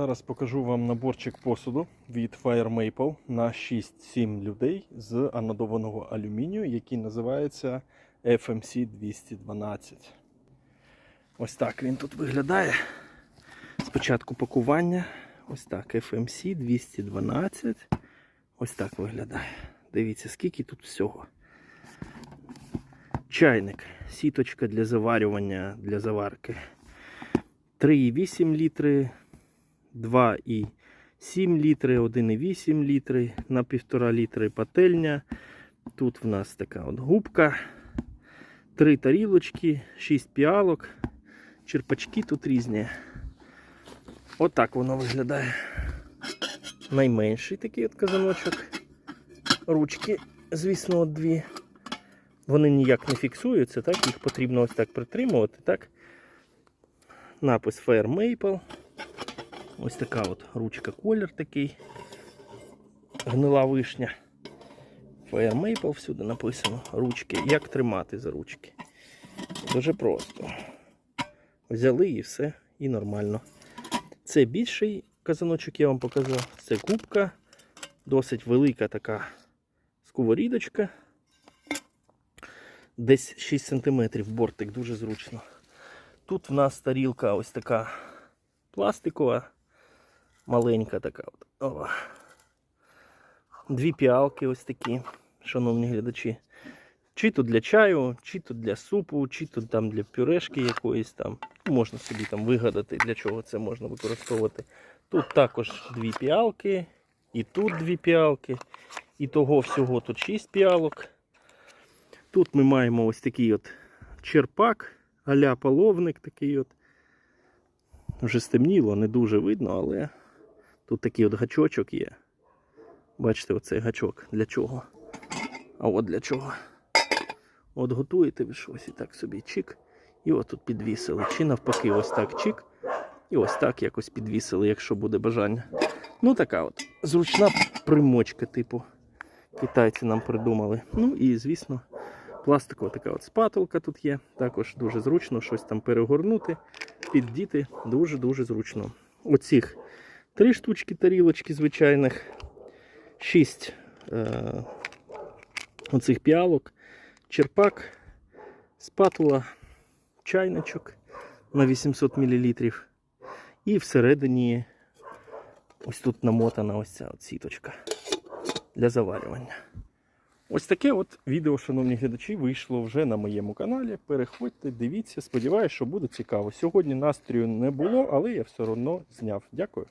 Зараз покажу вам наборчик посуду від Fire Maple на 6-7 людей з анодованого алюмінію, який називається FMC 212. Ось так він тут виглядає. Спочатку пакування. Ось так, FMC 212. Ось так виглядає. Дивіться, скільки тут всього. Чайник, сіточка для заварювання, для заварки. 3,8 літри, 2,7 літри, 1,8 літри, на 1,5 літри пательня. Тут в нас така от губка, 3 тарілочки, 6 піалок, черпачки тут різні. Отак воно виглядає. Найменший такий от казаночок. Ручки, звісно, от дві. Вони ніяк не фіксуються, так? Їх потрібно ось так притримувати, так? Напис Fair Maple. Ось така от ручка колір такий. Гнила вишня. Fair Maple всюди написано. Ручки. Як тримати за ручки. Дуже просто. Взяли і все, і нормально. Це більший казаночок, я вам показав. Це кубка. Досить велика така сковорідочка. Десь 6 см бортик, дуже зручно. Тут в нас тарілка ось така пластикова, маленька така. От. О. Дві піалки ось такі, шановні глядачі. Чи то для чаю, чи то для супу, чи то там для пюрешки якоїсь там. Можна собі там вигадати, для чого це можна використовувати. Тут також дві піалки, і тут дві піалки. І того всього тут 6 піалок. Тут ми маємо ось такий от черпак, аля половник такий от. Вже стемніло, не дуже видно, але тут такий от гачочок є. Бачите, оцей гачок для чого? А от для чого? От готуєте ви щось і так собі чик. І от тут підвісили. Чи навпаки, ось так чик. І ось так якось підвісили, якщо буде бажання. Ну, така от зручна примочка, типу. Китайці нам придумали. Ну і, звісно, пластикова така от спатулка тут є. Також дуже зручно щось там перегорнути, піддіти. Дуже-дуже зручно. Оцих три штучки тарілочки звичайних, шість е- оцих піалок, черпак, спатула, чайничок на 800 мл. І всередині ось тут намотана ось ця от сіточка для заварювання. Ось таке от відео, шановні глядачі, вийшло вже на моєму каналі. Переходьте, дивіться, сподіваюся, що буде цікаво. Сьогодні настрою не було, але я все одно зняв. Дякую.